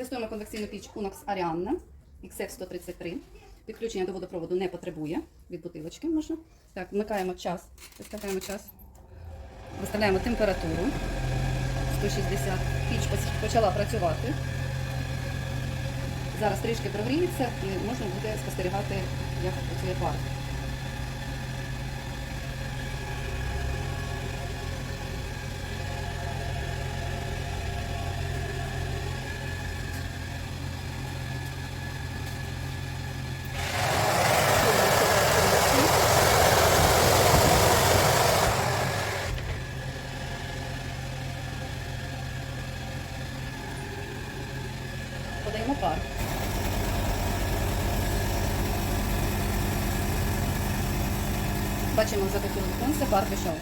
Тестуємо конвекційну піч Unox Arianna XF133. Підключення до водопроводу не потребує. Від бутилочки можна. Так, вмикаємо час. Виставляємо час. Виставляємо температуру. 160. Піч почала працювати. Зараз трішки прогріється і можна буде спостерігати, як працює пар. fac. Facem exact același cum se par pe show.